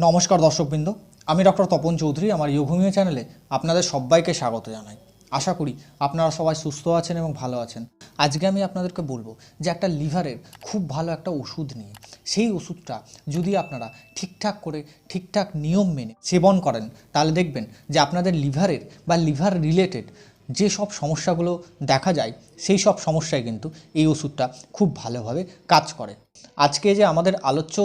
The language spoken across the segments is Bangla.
নমস্কার দর্শকবৃন্দ, আমি ডক্টর তপন চৌধুরী, আমার ইয়োভূমিও চ্যানেলে আপনাদের সবাইকে স্বাগত জানাই। আশা করি আপনারা সবাই সুস্থ আছেন এবং ভালো আছেন। আজকে আমি আপনাদেরকে বলব যে একটা লিভারের খুব ভালো একটা ওষুধ নিয়ে, সেই ওষুধটা যদি আপনারা ঠিকঠাক করে, ঠিকঠাক নিয়ম মেনে সেবন করেন, তাহলে দেখবেন যে আপনাদের লিভারের বা লিভার রিলেটেড যে সব সমস্যাগুলো দেখা যায়, সেই সব সমস্যায় কিন্তু এই ওষুধটা খুব ভালোভাবে কাজ করে। আজকে যে আমাদের আলোচ্য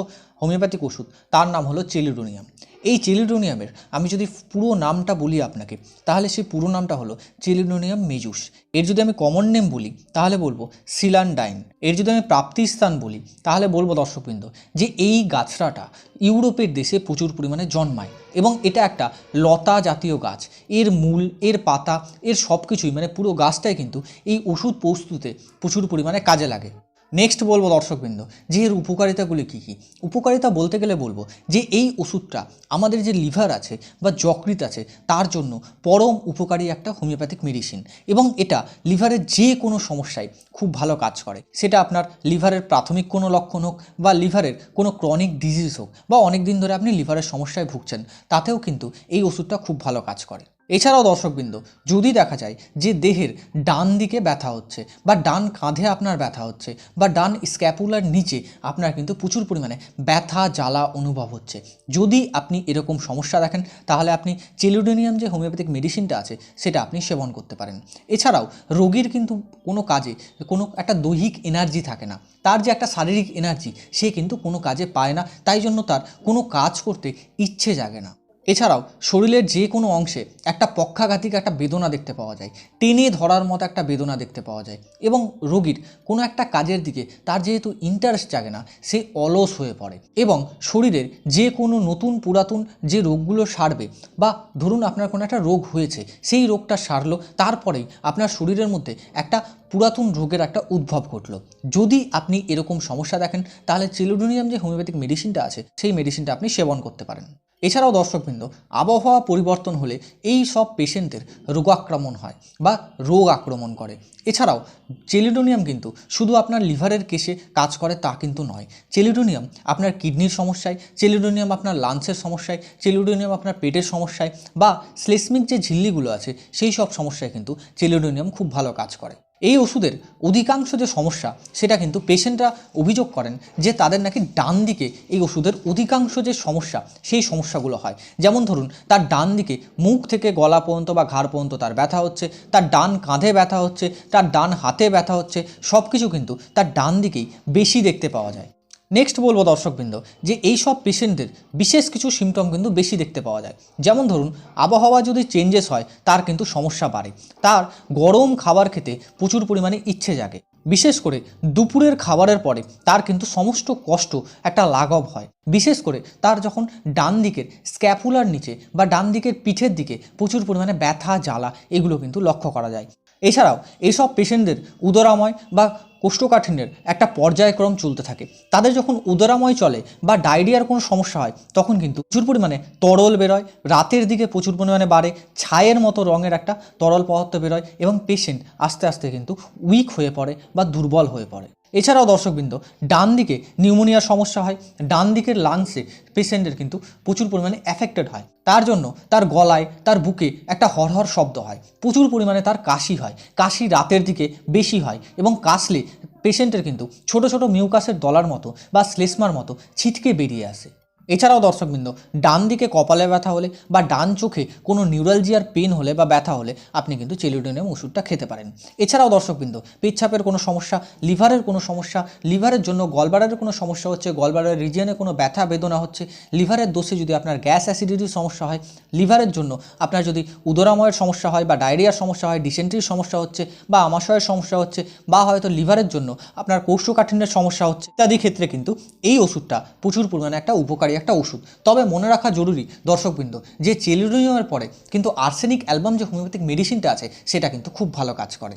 হোমিওপ্যাথিক ওষুধ, তার নাম হলো চেলিডোনিয়াম। এই চেলিডোনিয়ামের আমি যদি পুরো নামটা বলি আপনাকে, তাহলে সেই পুরো নামটা হলো চেলিডোনিয়াম মেজুস। এর যদি আমি কমন নেম বলি, তাহলে বলব সিলানডাইন। এর যদি আমি প্রাপ্তিস্থান বলি, তাহলে বলব দর্শকবৃন্দ, যে এই গাছটাটা ইউরোপের দেশে প্রচুর পরিমাণে জন্মায় এবং এটা একটা লতা জাতীয় গাছ। এর মূল, এর পাতা, এর সব কিছুই মানে পুরো গাছটাই কিন্তু এই ওষুধ প্রস্তুতে প্রচুর পরিমাণে কাজে লাগে। নেক্সট বলব দর্শকবৃন্দ, যে এর উপকারিতাগুলি কী কী? উপকারিতা বলতে গেলে বলব যে এই ওষুধটা আমাদের যে লিভার আছে বা যকৃত আছে, তার জন্য পরম উপকারী একটা হোমিওপ্যাথিক মেডিসিন এবং এটা লিভারের যে কোনো সমস্যায় খুব ভালো কাজ করে। সেটা আপনার লিভারের প্রাথমিক কোনো লক্ষণ হোক বা লিভারের কোনো ক্রনিক ডিজিজ হোক বা অনেক দিন ধরে আপনি লিভারের সমস্যায় ভুগছেন, তাতেও কিন্তু এই ওষুধটা খুব ভালো কাজ করে। এছাড়াও দর্শকবৃন্দ, যদি দেখা যায় যে দেহের ডান দিকে ব্যথা হচ্ছে বা ডান কাঁধে আপনার ব্যথা হচ্ছে বা ডান স্ক্যাপুলার নিচে আপনার কিন্তু প্রচুর পরিমাণে ব্যথা, জ্বালা অনুভব হচ্ছে। যদি আপনি এরকম সমস্যা দেখেন, তাহলে আপনি চেলুডোনিয়াম যে হোমিওপ্যাথিক মেডিসিনটা আছে, সেটা আপনি সেবন করতে পারেন। এছাড়াও রোগীর কিন্তু কোনো কাজে কোনো একটা দৈহিক এনার্জি থাকে না। তার যে একটা শারীরিক এনার্জি, সে কিন্তু কোনো কাজে পায় না। তাই জন্য তার কোনো কাজ করতে ইচ্ছে জাগে না। এছাড়াও শরীরের যে কোনো অংশে একটা পক্ষাঘাতিক একটা বেদনা দেখতে পাওয়া যায়, টেনে ধরার মতো একটা বেদনা দেখতে পাওয়া যায় এবং রোগীর কোনো একটা কাজের দিকে তার যেহেতু ইন্টারেস্ট জাগে না, সে অলস হয়ে পড়ে এবং শরীরের যে কোনো নতুন পুরাতন যে রোগগুলো সারবে বা ধরুন আপনার কোনো একটা রোগ হয়েছে, সেই রোগটা সারলো, তারপরেই আপনার শরীরের মধ্যে একটা পুরাতন রোগের একটা উদ্ভব ঘটলো। যদি আপনি এরকম সমস্যা দেখেন, তাহলে চিলোডোনিয়াম যে হোমিওপ্যাথিক মেডিসিনটা আছে, সেই মেডিসিনটা আপনি সেবন করতে পারেন। এছাড়াও দর্শকবৃন্দ, আবহাওয়া পরিবর্তন হলে এই সব পেশেন্টের রোগাক্রমণ হয় বা রোগ আক্রমণ করে। এছাড়াও চেলিডোনিয়াম কিন্তু শুধু আপনার লিভারের কেসে কাজ করে তা কিন্তু নয়। চেলিডোনিয়াম আপনার কিডনির সমস্যায় চেলিডোনিয়াম আপনার লাঞ্চের সমস্যায় চেলিডোনিয়াম আপনার পেটের সমস্যায় বা স্লেসমিক যে ঝিল্লিগুলো আছে, সেই সব সমস্যায় কিন্তু চেলিডোনিয়াম খুব ভালো কাজ করে। এই ওষুধের অধিকাংশ যে সমস্যা, সেটা কিন্তু পেশেন্টরা অভিযোগ করেন যে তাদের নাকি ডান দিকে এই ওষুধের অধিকাংশ যে সমস্যা, সেই সমস্যাগুলো হয়। যেমন ধরুন, তার ডান দিকে মুখ থেকে গলা পর্যন্ত বা ঘাড় পর্যন্ত তার ব্যথা হচ্ছে, তার ডান কাঁধে ব্যথা হচ্ছে, তার ডান হাতে ব্যথা হচ্ছে সব কিছু কিন্তু তার ডান দিকেই বেশি দেখতে পাওয়া যায়। নেক্সট বলব দর্শকবৃন্দ, যে এই সব পেশেন্টদের বিশেষ কিছু সিমটম কিন্তু বেশি দেখতে পাওয়া যায়। যেমন ধরুন, আবহাওয়া যদি চেঞ্জেস হয়, তার কিন্তু সমস্যা বাড়ে। তার গরম খাবার খেতে প্রচুর পরিমাণে ইচ্ছে জাগে। বিশেষ করে দুপুরের খাবারের পরে তার কিন্তু সমস্ত কষ্ট একটা লাঘব হয়। বিশেষ করে তার যখন ডান দিকের স্ক্যাপুলার নিচে বা ডান দিকের পিঠের দিকে প্রচুর পরিমাণে ব্যথা, জ্বালা, এগুলো কিন্তু লক্ষ্য করা যায়। এছাড়াও এইসব পেশেন্টদের উদরাময় বা কোষ্ঠকাঠিন্যের একটা পর্যায়ক্রম চলতে থাকে। তাদের যখন উদরাময় চলে বা ডায়রিয়ার কোনো সমস্যা হয়, তখন কিন্তু প্রচুর পরিমাণে তরল বেরোয়, রাতের দিকে প্রচুর পরিমাণে বাড়ে, ছায়ের মতো রঙের একটা তরল পদার্থ বেরোয় এবং পেশেন্ট আস্তে আস্তে কিন্তু উইক হয়ে পড়ে বা দুর্বল হয়ে পড়ে। এছাড়াও দর্শকবৃন্দ ডান দিকে নিউমোনিয়ার সমস্যা হয় ডান দিকের লাংসে পেশেন্টের কিন্তু প্রচুর পরিমাণে অ্যাফেক্টেড হয়। তার জন্য তার গলায়, তার বুকে একটা হরহর শব্দ হয়, প্রচুর পরিমাণে তার কাশি হয়। কাশি রাতের দিকে বেশি হয় এবং কাশলে পেশেন্টের কিন্তু ছোট ছোট মিউকাসের দলার মতো বা শ্লেষ্মার মতো ছিটকে বেরিয়ে আসে। এছাড়াও দর্শকবৃন্দ ডান দিকে কপালে ব্যথা হলে বা ডান চোখে কোনো নিউরালজিয়ার পেন হলে বা ব্যথা হলে আপনি কিন্তু চেলিডোনিয়াম ওষুধটা খেতে পারেন। এছাড়াও দর্শকবৃন্দ পেচ্ছাপের কোনো সমস্যা লিভারের কোনো সমস্যা লিভারের জন্য গলবাডারের কোনো সমস্যা হচ্ছে গলবাডারের রিজিয়নে কোনো ব্যথা বেদনা হচ্ছে লিভারের দোষে যদি আপনার গ্যাস অ্যাসিডিটির সমস্যা হয় লিভারের জন্য আপনার যদি উদরাময়ের সমস্যা হয় বা ডায়রিয়ার সমস্যা হয় ডিসেন্ট্রির সমস্যা হচ্ছে বা আমাশয়ের সমস্যা হচ্ছে বা হয়তো লিভারের জন্য আপনার কোষ্ঠকাঠিন্যের সমস্যা হচ্ছে, ইত্যাদি ক্ষেত্রে কিন্তু এই ওষুধটা প্রচুর পরিমাণে একটা উপকারী একটা ওষুধ। তবে মনে রাখা জরুরি, দর্শকবৃন্দ, যে চেলিডোনিয়ামের পরে কিন্তু আর্সেনিক অ্যালবাম যে হোমিওপ্যাথিক মেডিসিনটা আছে, সেটা কিন্তু খুব ভালো কাজ করে।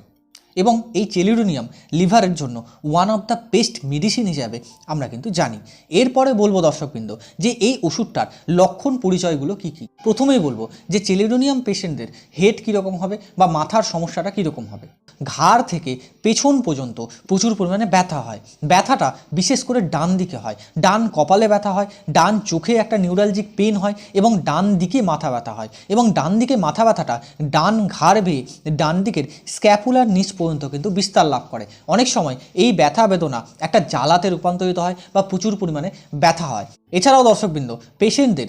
এবং এই চেলিডোনিয়াম লিভারের জন্য one of the best medicine হিসাবে আমরা কিন্তু জানি। এরপরে বলব দর্শকবৃন্দ, যে এই ওষুধটার লক্ষণ পরিচয়গুলো কি কি? প্রথমেই বলব যে চেলিডোনিয়াম পেশেন্টদের হেড কীরকম হবে বা মাথার সমস্যাটা কীরকম হবে? ঘাড় থেকে পেছন পর্যন্ত প্রচুর পরিমাণে ব্যথা হয়। ব্যথাটা বিশেষ করে ডান দিকে হয়। ডান কপালে ব্যথা হয়, ডান চোখে একটা নিউরালজিক পেন হয় এবং ডান দিকে মাথা ব্যথা হয় এবং ডান দিকে মাথা ব্যথাটা ডান ঘাড় বেয়ে ডান দিকের স্ক্যাপুলার নিচ পর্যন্ত কিন্তু বিস্তার লাভ করে। অনেক সময় এই ব্যথা বেদনা একটা জ্বালাতে রূপান্তরিত হয় বা প্রচুর পরিমাণে ব্যথা হয়। এছাড়াও দর্শকবৃন্দ পেশেন্টদের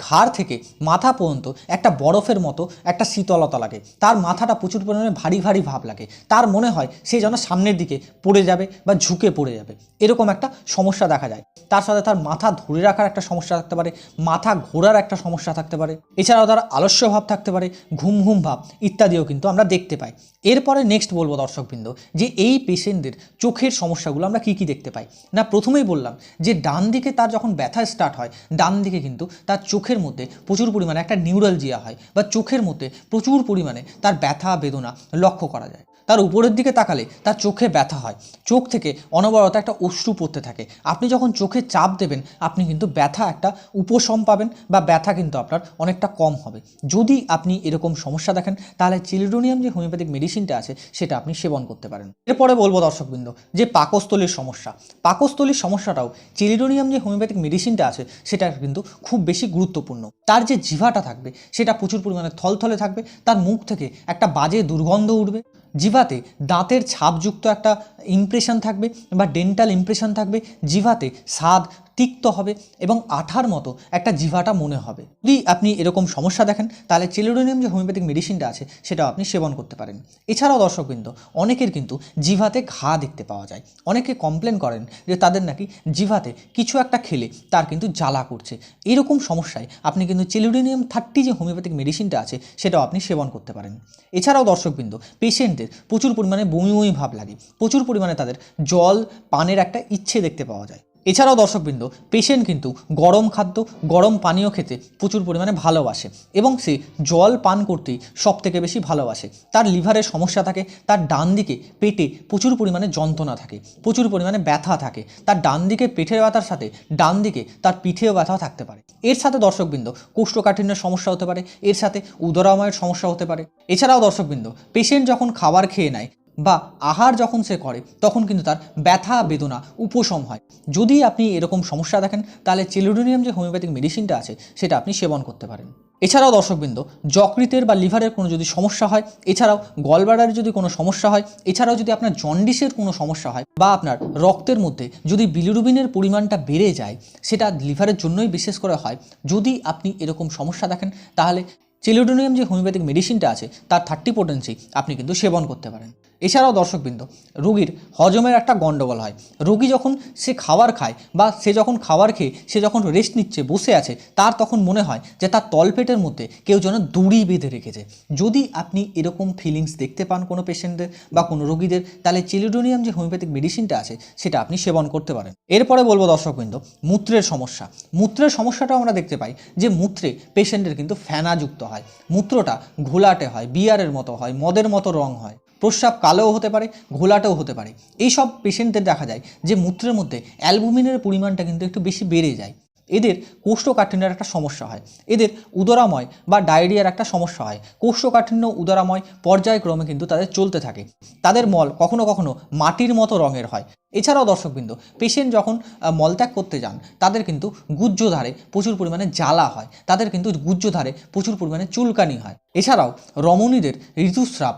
ঘাড় থেকে মাথা পর্যন্ত একটা বরফের মতো একটা শীতলতা লাগে। তার মাথাটা প্রচুর পরিমাণে ভারী ভারী ভাব লাগে। তার মনে হয় সে যেন সামনের দিকে পড়ে যাবে বা ঝুঁকে পড়ে যাবে। এরকম একটা সমস্যা দেখা যায়। তার সাথে তার মাথা ধরে রাখার একটা সমস্যা থাকতে পারে, মাথা ঘোরার একটা সমস্যা থাকতে পারে। এছাড়াও তার আলস্য ভাব থাকতে পারে, ঘুম ঘুম ভাব ইত্যাদিও কিন্তু আমরা দেখতে পাই। এরপরে নেক্সট বলব দর্শকবৃন্দ, যে এই পেশেন্টদের চোখের সমস্যাগুলো আমরা কী কী দেখতে পাই? না, প্রথমেই বললাম যে ডান দিকে তার যখন ব্যথা স্টার্ট হয়, ডান দিকে কিন্তু তার চোখের মধ্যে প্রচুর পরিমাণে একটা নিউরালজিয়া হয় বা চোখের মধ্যে প্রচুর পরিমাণে তার ব্যথা, বেদনা লক্ষ্য করা যায়। তার উপরের দিকে তাকালে তার চোখে ব্যথা হয়। চোখ থেকে অনবরত একটা অশ্রু পড়তে থাকে। আপনি যখন চোখে চাপ দেবেন, আপনি কিন্তু ব্যথা একটা উপশম পাবেন বা ব্যথা কিন্তু আপনার অনেকটা কম হবে। যদি আপনি এরকম সমস্যা দেখেন, তাহলে চিলিডোনিয়াম যে হোমিওপ্যাথিক মেডিসিনটা আছে, সেটা আপনি সেবন করতে পারেন। এরপরে বলব দর্শকবৃন্দ, যে পাকস্থলীর সমস্যা। পাকস্থলীর সমস্যাটাও চিলিডোনিয়াম যে হোমিওপ্যাথিক মেডিসিনটা আছে, সেটা কিন্তু খুব বেশি গুরুত্বপূর্ণ। তার যে জিভাটা থাকবে, সেটা প্রচুর পরিমাণে থলথলে থাকবে, তার মুখ থেকে একটা বাজে দুর্গন্ধ উঠবে। জিভাতে দাঁতের ছাপযুক্ত একটা ইমপ্রেশন থাকবে বা ডেন্টাল ইমপ্রেশন থাকবে জিভাতে স্বাদ তিক্ত হবে এবং আঠার মতো একটা জিভাটা মনে হবে। যদি আপনি এরকম সমস্যা দেখেন, তাহলে চেলোডোনিয়াম যে হোমিওপ্যাথিক মেডিসিনটা আছে সেটাও আপনি সেবন করতে পারেন। এছাড়াও দর্শকবৃন্দ, অনেকের কিন্তু জিভাতে ঘা দেখতে পাওয়া যায়। অনেকে কমপ্লেন করেন যে তাদের নাকি জিভাতে কিছু একটা খেলে তার কিন্তু জ্বালা করছে। এরকম সমস্যায় আপনি কিন্তু চেলোডোনিয়াম থার্টি যে হোমিওপ্যাথিক মেডিসিনটা আছে, সেটাও আপনি সেবন করতে পারেন। এছাড়াও দর্শকবৃন্দ, পেশেন্টদের প্রচুর পরিমাণে বমি বমি ভাব লাগে। প্রচুর পরিমাণে তাদের জল, পানের একটা ইচ্ছে দেখতে পাওয়া যায়। এছাড়াও দর্শকবৃন্দ, পেশেন্ট কিন্তু গরম খাদ্য, গরম পানীয় খেতে প্রচুর পরিমাণে ভালোবাসে এবং সে জল পান করতেই সব থেকে বেশি ভালোবাসে। তার লিভারের সমস্যা থাকে, তার ডান দিকে পেটে প্রচুর পরিমাণে যন্ত্রণা থাকে, প্রচুর পরিমাণে ব্যথা থাকে, তার ডান দিকে পেটের ব্যথার সাথে ডান দিকে তার পিঠেও ব্যথা থাকতে পারে। এর সাথে দর্শকবৃন্দ, কোষ্ঠকাঠিন্যের সমস্যা হতে পারে, এর সাথে উদরাময়ের সমস্যা হতে পারে। এছাড়াও দর্শকবৃন্দ, পেশেন্ট যখন খাবার খেয়ে নেয় বা আহার যখন সে করে, তখন কিন্তু তার ব্যথা, বেদনা, উপশম হয়। যদি আপনি এরকম সমস্যা দেখেন, তাহলে চেলোডোনিয়াম যে হোমিওপ্যাথিক মেডিসিনটা আছে, সেটা আপনি সেবন করতে পারেন। এছাড়াও দর্শকবৃন্দ, যকৃতের বা লিভারের কোনো যদি সমস্যা হয়, এছাড়াও গলব্লাডারের যদি কোনো সমস্যা হয়, এছাড়াও যদি আপনার জন্ডিসের কোনো সমস্যা হয়, বা আপনার রক্তের মধ্যে যদি বিলিরুবিনের পরিমাণটা বেড়ে যায়, সেটা লিভারের জন্যই বিশেষ করে হয়। যদি আপনি এরকম সমস্যা দেখেন, তাহলে চেলোডোনিয়াম যে হোমিওপ্যাথিক মেডিসিনটা আছে, তার থার্টি পোটেন্সি আপনি কিন্তু সেবন করতে পারেন। এছাড়াও দর্শকবৃন্দ, রুগীর হজমের একটা গণ্ডগোল হয়। রুগী যখন সে খাবার খায় বা সে যখন খাবার খেয়ে সে যখন রেস্ট নিচ্ছে, বসে আছে, তার তখন মনে হয় যে তার তলপেটের মধ্যে কেউ যেন দড়ি বেঁধে রেখেছে। যদি আপনি এরকম ফিলিংস দেখতে পান কোনো পেশেন্টদের বা কোনো রোগীদের, তাহলে চিলিডোনিয়াম যে হোমিওপ্যাথিক মেডিসিনটা আছে, সেটা আপনি সেবন করতে পারেন। এরপরে বলব দর্শকবৃন্দ, মূত্রের সমস্যা। মূত্রের সমস্যাটাও আমরা দেখতে পাই যে মূত্রে পেশেন্টের কিন্তু ফেনাযুক্ত হয়। মূত্রটা ঘোলাটে হয়, বিয়ারের মতো হয়, মদের মতো রং হয়। প্রস্রাব কালোও হতে পারে, ঘোলাটাও হতে পারে। এই সব পেশেন্টদের দেখা যায় যে মূত্রের মধ্যে অ্যালবুমিনের পরিমাণটা কিন্তু একটু বেশি বেড়ে যায়। এদের কোষ্ঠকাঠিন্যের একটা সমস্যা হয়। এদের উদরাময় বা ডায়রিয়ার একটা সমস্যা হয়। কোষ্ঠকাঠিন্য, উদরাময় পর্যায়ক্রমে কিন্তু তাদের চলতে থাকে। তাদের মল কখনো কখনো মাটির মতো রঙের হয়। এছাড়াও দর্শকবৃন্দ পেশেন্ট যখন মলত্যাগ করতে যান, তাদের কিন্তু গুজ্জধারে প্রচুর পরিমাণে জ্বালা হয়, তাদের কিন্তু গুজ্জধারে প্রচুর পরিমাণে চুলকানি হয়। এছাড়াও রমণীদের ঋতুস্রাব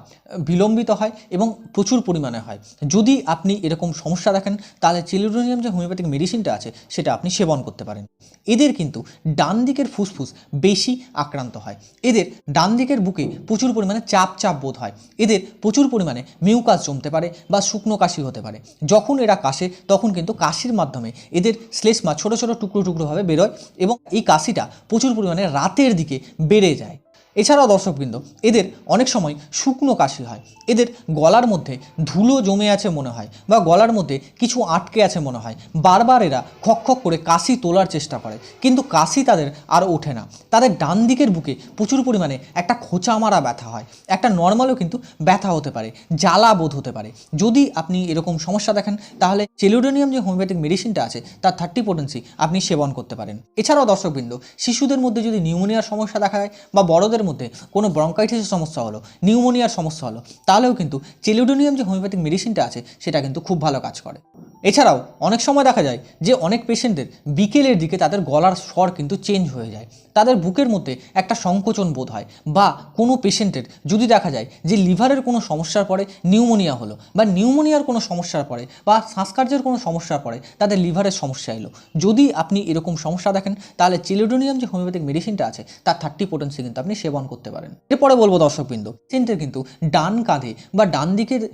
বিলম্বিত হয় এবং প্রচুর পরিমাণে হয়। যদি আপনি এরকম সমস্যা দেখেন, তাহলে চিলিডোনিয়াম যে হোমিওপ্যাথিক মেডিসিনটা আছে, সেটা আপনি সেবন করতে পারেন। এদের কিন্তু ডান দিকের ফুসফুস বেশি আক্রান্ত হয়। এদের ডান দিকের বুকে প্রচুর পরিমাণে চাপ চাপ বোধ হয়। এদের প্রচুর পরিমাণে মিউকাস জমতে পারে বা শুকনো কাশি হতে পারে। যখন এরা কাশে, তখন কিন্তু কাশির মাধ্যমে এদের শ্লেষ্মা ছোটো ছোটো টুকরো টুকরোভাবে বেরোয় এবং এই কাশিটা প্রচুর পরিমাণে রাতের দিকে বেড়ে যায়। এছাড়াও দর্শকবৃন্দ, এদের অনেক সময় শুকনো কাশি হয়। এদের গলার মধ্যে ধুলো জমে আছে মনে হয় বা গলার মধ্যে কিছু আটকে আছে মনে হয়। বারবার এরা খক খক করে কাশি তোলার চেষ্টা করে। কিন্তু কাশি তাদের আর ওঠে না। তাদের ডান দিকের বুকে প্রচুর পরিমাণে একটা খোঁচা মারা ব্যথা হয়। একটা নর্মালও কিন্তু ব্যথা হতে পারে, জ্বালা বোধ হতে পারে। যদি আপনি এরকম সমস্যা দেখেন, তাহলে চেলুডোনিয়াম যে হোমিওপ্যাথিক মেডিসিনটা আছে, তার থার্টি পোটেন্সি আপনি সেবন করতে পারেন। এছাড়াও দর্শকবৃন্দ, শিশুদের মধ্যে যদি নিউমোনিয়ার সমস্যা দেখা যায় বা বড়দের মধ্যে কোনো ব্রঙ্কাইটিসের সমস্যা হলো, নিউমোনিয়ার সমস্যা হলো, তাহলেও কিন্তু চেলুডোনিয়াম যে হোমিওপ্যাথিক মেডিসিনটা আছে, সেটা কিন্তু খুব ভালো কাজ করে। এছাড়াও অনেক সময় দেখা যায় যে অনেক পেশেন্টদের বিকেলের দিকে তাদের গলার স্বর কিন্তু চেঞ্জ হয়ে যায়। তাদের বুকের মধ্যে একটা সংকোচন বোধ হয় বা কোনো পেশেন্টের যদি দেখা যায় যে লিভারের কোনো সমস্যার পরে নিউমোনিয়া হলো বা নিউমোনিয়ার কোনো সমস্যার পরে বা শ্বাসকার্যের কোনো সমস্যার পরে তাদের লিভারের সমস্যা এলো। যদি আপনি এরকম সমস্যা দেখেন, তাহলে চিলিডোনিয়াম যে হোমিওপ্যাথিক মেডিসিনটা আছে, তার থার্টি পোটেন্সি কিন্তু আপনি সেবন করতে পারেন। এরপরে বলব দর্শকবৃন্দ পেশেন্টের কিন্তু ডান কাঁধে বা ডান দিকের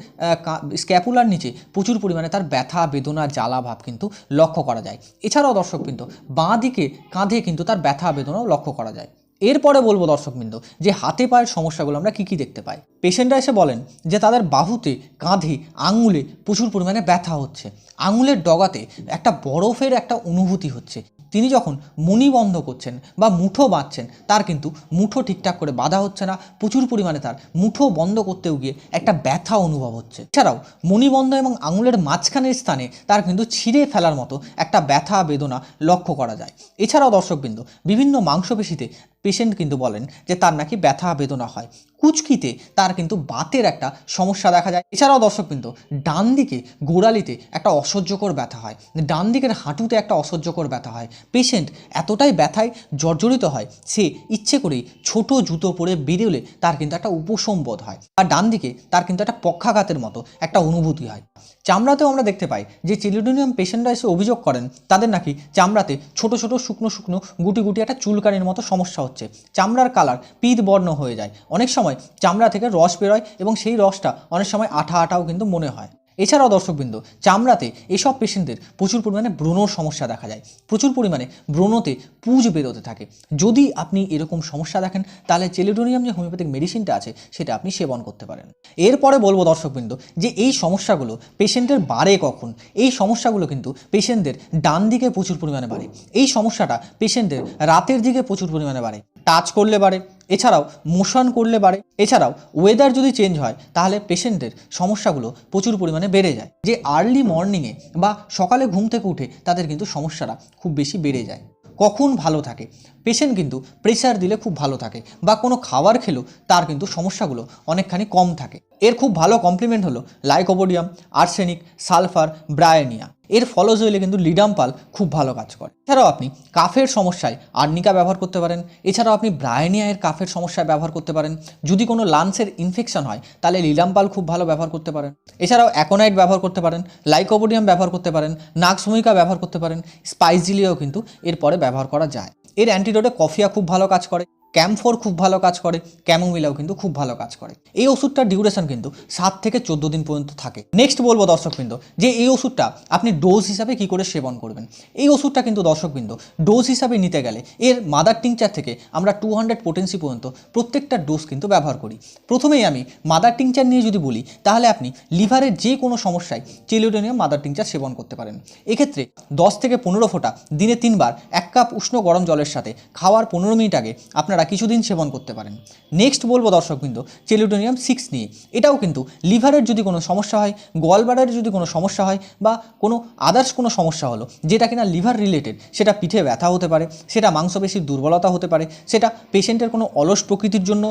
স্ক্যাপুলার নিচে প্রচুর পরিমাণে তার ব্যথা, বেদনা, জ্বালা ভাব কিন্তু লক্ষ্য করা যায়। এছাড়াও দর্শকবৃন্দ, বাঁ দিকে কাঁধে কিন্তু তার ব্যথা, বেদনাও লক্ষ্য করা যায়। এরপরে বলব দর্শকবৃন্দ, যে হাতে পায়ের সমস্যাগুলো আমরা কী কী দেখতে পাই? পেশেন্টরা এসে বলেন যে তাদের বাহুতে, কাঁধে, আঙুলে প্রচুর পরিমাণে ব্যথা হচ্ছে। আঙুলের ডগাতে একটা বরফের একটা অনুভূতি হচ্ছে। তিনি যখন মনি বন্ধ করছেন বা মুঠো বাঁধছেন, তার কিন্তু মুঠো ঠিকঠাক করে বাঁধা হচ্ছে না। প্রচুর পরিমাণে তার মুঠো বন্ধ করতেও গিয়ে একটা ব্যথা অনুভব হচ্ছে। এছাড়াও মণিবন্ধ এবং আঙুলের মাঝখানের স্থানে তার কিন্তু ছিঁড়ে ফেলার মতো একটা ব্যথা বেদনা লক্ষ্য করা যায়। এছাড়াও দর্শকবৃন্দ, বিভিন্ন মাংসপেশিতে পেশেন্ট কিন্তু বলেন যে তার নাকি ব্যথা বেদনা হয়। কুচকিতে তার কিন্তু বাতের একটা সমস্যা দেখা যায়। এছাড়াও দর্শকবৃন্দ ডান দিকে গোড়ালিতে একটা অসহ্যকর ব্যথা হয়। ডান দিকের হাঁটুতে একটা অসহ্যকর ব্যথা হয়। পেশেন্ট এতটাই ব্যথায় জর্জরিত হয়, সে ইচ্ছে করেই ছোট জুতো পরে বেরোলে তার কিন্তু একটা উপশম বোধ হয়। আর ডান দিকে তার কিন্তু একটা পক্ষাঘাতের মতো একটা অনুভূতি হয়। চামড়াতেও আমরা দেখতে পাই যে চিলিডোনিয়াম পেশেন্টরা এসে অভিযোগ করেন, তাদের নাকি চামড়াতে ছোট ছোট শুকনো শুকনো গুটি গুটি একটা চুলকানির মতো সমস্যা হচ্ছে। চামড়ার কালার পিত বর্ণ হয়ে যায়। অনেক সময় চামড়া থেকে রস বেরোয় এবং সেই রসটা অনেক সময় আঠা আঠাও কিন্তু মনে হয়। এছাড়াও দর্শকবৃন্দ, চামড়াতে এসব পেশেন্টদের প্রচুর পরিমাণে ব্রণর সমস্যা দেখা যায়। প্রচুর পরিমাণে ব্রণতে পুজ বেরোতে থাকে। যদি আপনি এরকম সমস্যা দেখেন, তাহলে চেলিডোনিয়াম যে হোমিওপ্যাথিক মেডিসিনটা আছে, সেটা আপনি সেবন করতে পারেন। এরপরে বলব দর্শকবৃন্দ, যে এই সমস্যাগুলো পেশেন্টের বাড়ে কখন? এই সমস্যাগুলো কিন্তু পেশেন্টদের ডান দিকে প্রচুর পরিমাণে বাড়ে। এই সমস্যাটা পেশেন্টদের রাতের দিকে প্রচুর পরিমাণে বাড়ে। টাচ করলে বাড়ে, এছাড়াও মোশন করলে বাড়ে, এছাড়াও ওয়েদার যদি চেঞ্জ হয়, তাহলে পেশেন্টের সমস্যাগুলো প্রচুর পরিমাণে বেড়ে যায়। যে আর্লি মর্নিংয়ে বা সকালে ঘুম থেকে উঠে, তাদের কিন্তু সমস্যাটা খুব বেশি বেড়ে যায়। কখন ভালো থাকে? পেশেন্ট কিন্তু প্রেশার দিলে খুব ভালো থাকে, বা কোনো খাবার খেলেও তার কিন্তু সমস্যাগুলো অনেকখানি কম থাকে। এর খুব ভালো কমপ্লিমেন্ট হলো লাইকোপোডিয়াম আর্সেনিক সালফার ব্রায়োনিয়া এর ফলজ হইলে কিন্তু লিডাম্পাল খুব ভালো কাজ করে। এছাড়াও আপনি কাফের সমস্যায় আর্নিকা ব্যবহার করতে পারেন। এছাড়াও আপনি ব্রায়োনিয়া এর কাফের সমস্যায় ব্যবহার করতে পারেন। যদি কোনো লাংসের ইনফেকশন হয়, তাহলে লিডাম্পাল খুব ভালো ব্যবহার করতে পারেন। এছাড়াও অ্যাকোনাইট ব্যবহার করতে পারেন লাইকোপোডিয়াম ব্যবহার করতে পারেন নাক্সভূমিকা ব্যবহার করতে পারেন স্পাইসিলিও কিন্তু এরপরে ব্যবহার করা যায়। এর অ্যান্টিডোটে কফিয়া খুব ভালো কাজ করে। ক্যামফোর খুব ভালো কাজ করে ক্যামোমিলাও কিন্তু খুব ভালো কাজ করে। এই ওষুধটার ডিউরেশন কিন্তু সাত থেকে চোদ্দ দিন পর্যন্ত থাকে। নেক্সট বলব দর্শকবৃন্দ, যে এই ওষুধটা আপনি ডোজ হিসাবে কি করে সেবন করবেন? এই ওষুধটা কিন্তু দর্শকবৃন্দ ডোজ হিসাবে নিতে গেলে এর মাদার টিংচার থেকে আমরা টু হান্ড্রেড পোটেন্সি পর্যন্ত প্রত্যেকটা ডোজ কিন্তু ব্যবহার করি। প্রথমেই আমি মাদার টিংচার নিয়ে যদি বলি, তাহলে আপনি লিভারের যে কোনো সমস্যায় চেলিডোনিয়াম মাদার টিংচার সেবন করতে পারেন। এক্ষেত্রে দশ থেকে পনেরো ফোঁটা দিনে তিনবার এক কাপ উষ্ণ গরম জলের সাথে খাওয়ার পনেরো মিনিট আগে আপনারা কিছুদিন সেবন করতে পারেন। নেক্সট বলব দর্শকবৃন্দ চেলুটোনিয়াম সিক্স নিয়ে। এটাও কিন্তু লিভারের যদি কোনো সমস্যা হয় গলব্লাডারের যদি কোনো সমস্যা হয় বা কোনো আদার্স কোনো সমস্যা হলো, যেটা কিনা লিভার রিলেটেড সেটা পিঠে ব্যথা হতে পারে, সেটা মাংসপেশির দুর্বলতা হতে পারে, সেটা পেশেন্টের কোনো অলস প্রকৃতির জন্য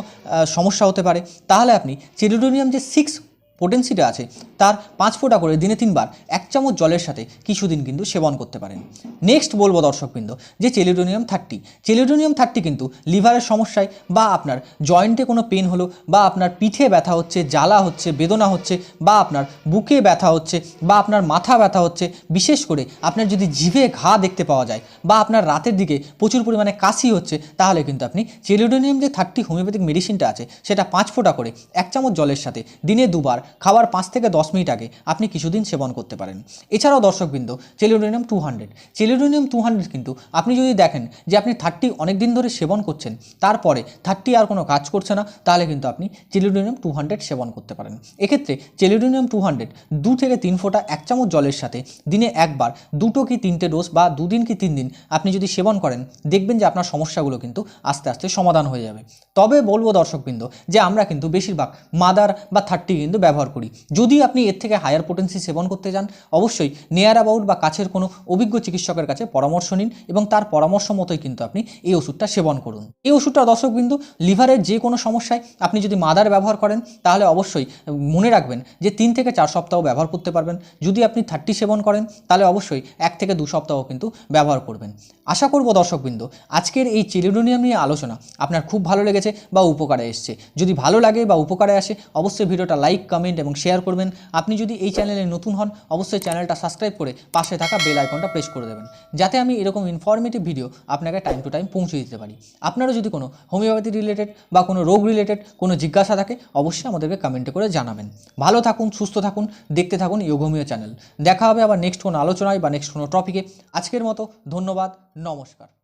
সমস্যা হতে পারে, তাহলে আপনি চেলুটোনিয়াম যে সিক্স পোটেন্সিটা আছে, তার পাঁচ ফোঁটা করে দিনে তিনবার এক চামচ জলের সাথে কিছুদিন কিন্তু সেবন করতে পারেন। নেক্সট বলব দর্শকবৃন্দ যে চেলিডোনিয়াম থার্টি চেলিডোনিয়াম থার্টি কিন্তু লিভারের সমস্যায় বা আপনার জয়েন্টে কোনো পেন হলো বা আপনার পিঠে ব্যথা হচ্ছে, জ্বালা হচ্ছে, বেদনা হচ্ছে বা আপনার বুকে ব্যথা হচ্ছে বা আপনার মাথা ব্যথা হচ্ছে, বিশেষ করে আপনার যদি জিভে ঘা দেখতে পাওয়া যায় বা আপনার রাতের দিকে প্রচুর পরিমাণে কাশি হচ্ছে, তাহলে কিন্তু আপনি চেলিডোনিয়াম যে থার্টি হোমিওপ্যাথিক মেডিসিনটা আছে, সেটা পাঁচ ফোঁটা করে এক চামচ জলের সাথে দিনে দুবার খাওয়ার পাঁচ থেকে দশ মিনিট আগে আপনি কিছুদিন সেবন করতে পারেন। এছাড়াও দর্শকবৃন্দ chelidonium two hundred chelidonium two hundred কিন্তু আপনি যদি দেখেন যে আপনি থার্টি অনেক দিন ধরে সেবন করছেন, তারপরে থার্টি আর কোনো কাজ করছে না, তাহলে কিন্তু আপনি চেলিডোনিয়াম টু হান্ড্রেড সেবন করতে পারেন। এক্ষেত্রে চেলিডোনিয়াম টু হান্ড্রেড দু থেকে তিন ফোঁটা এক চামচ জলের সাথে দিনে একবার দুটো কি তিনটে ডোজ বা দুদিন কি তিন দিন আপনি যদি সেবন করেন, দেখবেন যে আপনার সমস্যাগুলো কিন্তু আস্তে আস্তে সমাধান হয়ে যাবে। তবে বলব দর্শকবৃন্দ যে আমরা কিন্তু বেশিরভাগ মাদার বা থার্টি কিন্তু ব্যবহার করি। যদি আপনি এর থেকে হায়ার পোটেন্সি সেবন করতে যান, অবশ্যই নেয়ার অ্যাবাউট বা কাছের কোনো অভিজ্ঞ চিকিৎসকের কাছে পরামর্শ নিন এবং তার পরামর্শ মতোই কিন্তু আপনি এই ওষুধটা সেবন করুন। এই ওষুধটা দর্শকবৃন্দ লিভারের যে কোনো সমস্যায় আপনি যদি মাদার ব্যবহার করেন, তাহলে অবশ্যই মনে রাখবেন যে তিন থেকে চার সপ্তাহ ব্যবহার করতে পারবেন। যদি আপনি থার্টি সেবন করেন, তাহলে অবশ্যই এক থেকে দু সপ্তাহ কিন্তু ব্যবহার করবেন। আশা করব দর্শকবৃন্দ আজকের এই চিলিডোনিয়াম নিয়ে আলোচনা আপনার খুব ভালো লেগেছে বা উপকারে এসছে। যদি ভালো লাগে বা উপকারে আসে, অবশ্যই ভিডিওটা লাইক কমেন্ট এবং শেয়ার করবেন। আপনি যদি এই চ্যানেলে নতুন হন, অবশ্যই চ্যানেলটা সাবস্ক্রাইব করে পাশে থাকা বেল আইকনটা প্রেস করে দেবেন, যাতে আমি এরকম ইনফরমেটিভ ভিডিও আপনাকে টাইম টু টাইম পৌঁছে দিতে পারি। আপনারও যদি কোনো হোমিওপ্যাথি রিলেটেড বা কোনো রোগ রিলেটেড কোনো জিজ্ঞাসা থাকে, অবশ্যই আমাদেরকে কমেন্টে করে জানাবেন। ভালো থাকুন, সুস্থ থাকুন, দেখতে থাকুন ইয়োগোমিও চ্যানেল দেখা হবে আবার নেক্সট কোনো আলোচনায় বা নেক্সট কোনো টপিকে আজকের মতো ধন্যবাদ, নমস্কার।